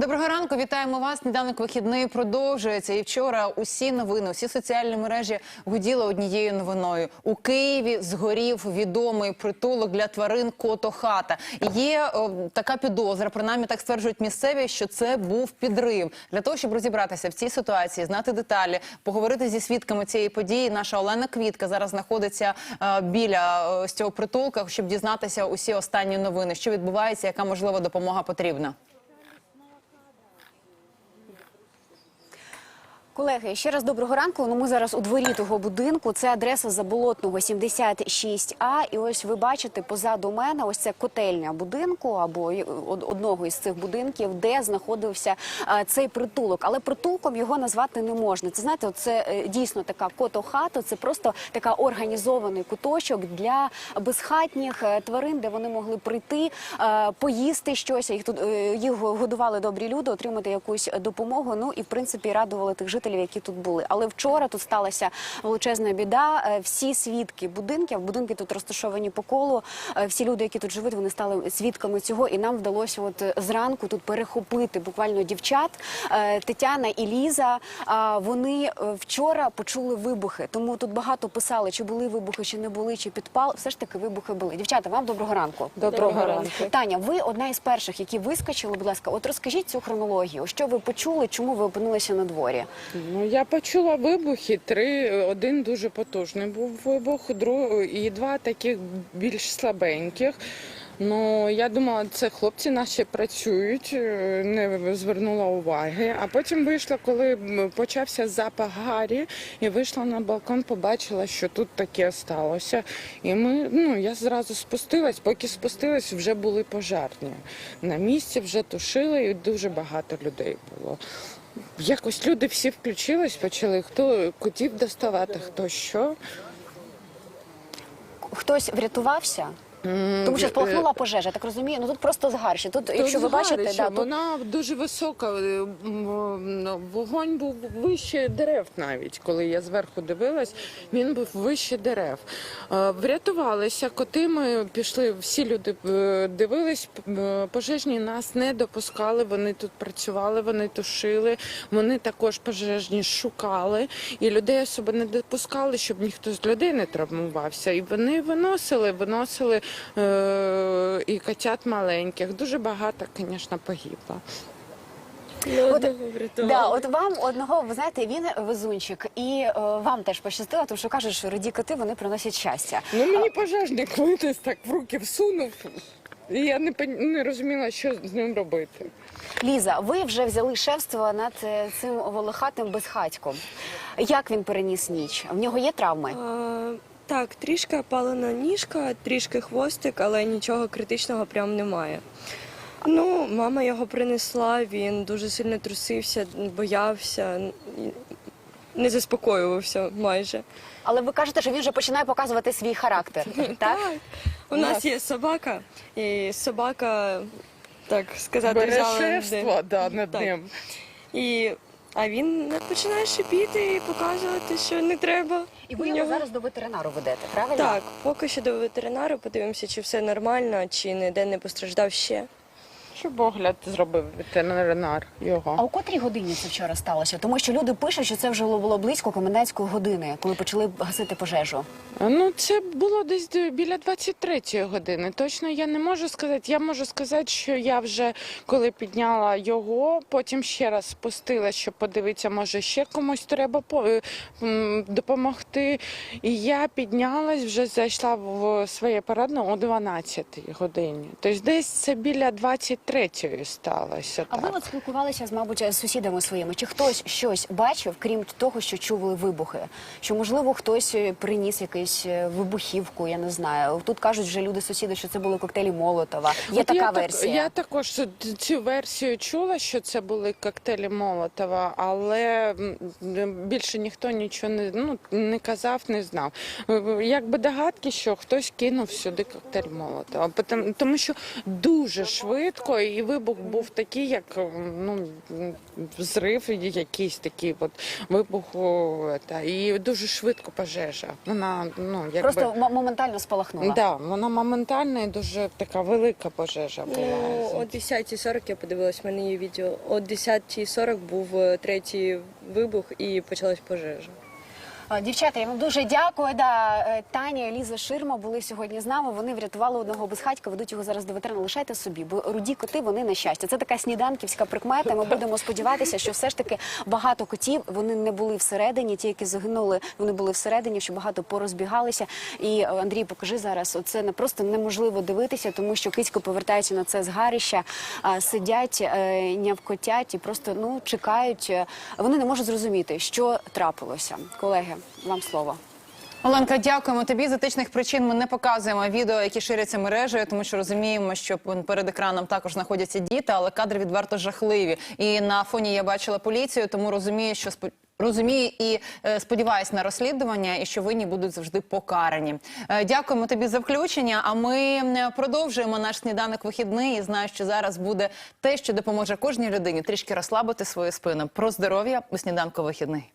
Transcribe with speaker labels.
Speaker 1: Доброго ранку, вітаємо вас. Сніданок вихідний продовжується. І вчора усі новини, усі соціальні мережі гуділи однією новиною. У Києві згорів відомий притулок для тварин Котохата. Є о, така підозра, принаймні так стверджують місцеві, що це був підрив. Для того, щоб розібратися в цій ситуації, знати деталі, поговорити зі свідками цієї події. Наша Олена Квітка зараз знаходиться е, біля е, цього притулка, щоб дізнатися усі останні новини, що відбувається, яка можлива допомога потрібна.
Speaker 2: Колеги, ще раз доброго ранку. Ну, ми зараз у дворі того будинку. Це адреса Заболотного 76А. І ось ви бачите позаду мене ось це котельня будинку або одного із цих будинків, де знаходився а, цей притулок. Але притулком його назвати не можна. Це знаєте, це е, дійсно така котохата. Це просто така організований куточок для безхатніх е, тварин, де вони могли прийти, е, поїсти щось. Їх тут е, їх годували добрі люди, отримати якусь допомогу. Ну і в принципі радували тих жителів, які тут були. Але вчора тут сталася величезна біда. Е, Всі свідки будинків, будинки тут розташовані по колу. е, Всі люди, які тут живуть, вони стали свідками цього, і нам вдалося от е, зранку тут перехопити буквально дівчат. Тетяна і Ліза. а, Вони вчора почули вибухи. Тому тут багато писали, чи були вибухи, чи не були, чи підпал. Все ж таки вибухи були. Дівчата, вам доброго ранку.
Speaker 3: Доброго ранку.
Speaker 2: Таня, ви одна із перших, які вискочили. Будь ласка, от розкажіть цю хронологію. Що ви почули? Чому ви опинилися на дворі?
Speaker 3: Ну, я почула вибухи. Три, один дуже потужний був вибух, друг, і два таких більш слабеньких. Ну, я думала, це хлопці наші працюють, е, не звернула уваги. А потім вийшла, коли почався запах гарі, і вийшла на балкон, побачила, що тут таке сталося. І ми, ну, я зразу спустилась, поки спустилась, вже були пожарні. На місці вже тушили, і дуже багато людей було. Якось люди всі включились, почали хто котів доставати, хто що.
Speaker 2: Хтось врятувався? Тому що спалахнула пожежа, так розумію. Ну тут просто згарще. Тут, якщо ви бачите, да, тут
Speaker 3: вона дуже висока. е, Вогонь був вище дерев навіть. Коли я зверху дивилась, він був вище дерев. Е, Врятувалися коти. Ми пішли, всі люди е, дивились. е, Пожежні нас не допускали. Вони тут працювали, вони тушили. Вони також пожежні шукали. І людей особо не допускали, щоб ніхто з людей не травмувався. І вони виносили, виносили е, і котят маленьких. Дуже багато, звісно, погибло.
Speaker 2: От, да, от вам одного, ви знаєте, він везунчик, і е, вам теж пощастило, тому що кажуть, що роді коти вони приносять щастя.
Speaker 3: Ну мені пожежник винес так в руки всунув. І я не, пон- не розуміла, що з ним робити.
Speaker 2: Ліза, ви вже взяли шефство над е, цим волохатим безхатьком. Як він переніс ніч? В нього є травми?
Speaker 4: А, так, трішки опалена ніжка, трішки хвостик, але нічого критичного прям немає. Ну, мама його принесла, він дуже сильно трусився, боявся, не заспокоювався майже.
Speaker 2: Але ви кажете, що він вже починає показувати свій характер. Так?
Speaker 4: У нас є собака, і собака, так сказати, взяла
Speaker 3: над
Speaker 4: Так.
Speaker 3: ним.
Speaker 4: І, а він починає шипіти і показувати, що не треба.
Speaker 2: І ви його зараз до ветеринару ведете, правильно?
Speaker 4: Так, поки що до ветеринару подивимося, чи все нормально, чи ніде не постраждав ще.
Speaker 3: Щоб огляд зробив ветеринар його.
Speaker 2: А у котрій годині це вчора сталося? Тому що люди пишуть, що це вже було близько комендантської години, коли почали гасити пожежу.
Speaker 3: Ну, це було десь біля 23-ї години. Точно я не можу сказати. Я можу сказати, що я вже коли підняла його, потім ще раз спустилася, щоб подивитися, може ще комусь треба е, допомогти. І я піднялась, вже зайшла в своє парадне о 12-й годині. Тобто десь це біля 23-ї сталося.
Speaker 2: А ви
Speaker 3: так.
Speaker 2: от спілкувалися з, мабуть, з сусідами своїми. Чи хтось щось бачив, крім того, що чули вибухи? Що можливо хтось е, приніс якусь е, вибухівку? Я не знаю. Тут кажуть вже люди сусіди, що це були коктейлі Молотова. Є
Speaker 3: От
Speaker 2: така
Speaker 3: я так-
Speaker 2: версія.
Speaker 3: я також цю версію чула, що це були коктейлі Молотова, але більше ніхто нічого не, ну, не казав, не знав. Якби догадки, що хтось кинув сюди коктейль Молотова. Тому що дуже швидко нічого. І вибух був такий, як ну взрив, якийсь такий от вибух. Та, і дуже швидко пожежа. Вона ну якби
Speaker 2: Просто моментально спалахнула.
Speaker 3: да, вона моментальна і дуже така велика пожежа була.
Speaker 4: Ну, о 10.40 я подивилась, в мене є відео. О 10.40 був е, третій вибух і почалась пожежа.
Speaker 2: А, Дівчата, я вам дуже дякую. Да, е, Таня і Ліза Ширма були сьогодні з нами. Вони врятували одного безхатька, ведуть його зараз до ветерана. Лишайте собі, бо руді коти вони на щастя. Це така сніданківська прикмета. Ми будемо сподіватися, що все ж таки багато котів вони не були всередині. Ті, які загинули, вони були всередині, що багато порозбігалися. І е, Андрій, покажи зараз. Оце не просто неможливо дивитися, тому що кицько повертається на це згарища, сидять, е, нявкотять і просто ну чекають. Е, Вони не можуть зрозуміти, що трапилося. Колеги, вам слово.
Speaker 1: Оленка, дякуємо тобі. З етичних причин ми не показуємо відео, які ширяться мережею, тому що розуміємо, що перед екраном також знаходяться діти, але кадри відверто жахливі. І на фоні я бачила поліцію, тому розумію, що спо- Розумію і е, сподіваюся на розслідування, і що винні будуть завжди покарані. Е, дякуємо тобі за включення. А ми продовжуємо наш сніданок вихідний. І знаю, що зараз буде те, що допоможе кожній людині трішки розслабити свою спину. Про здоров'я у сніданку вихідний.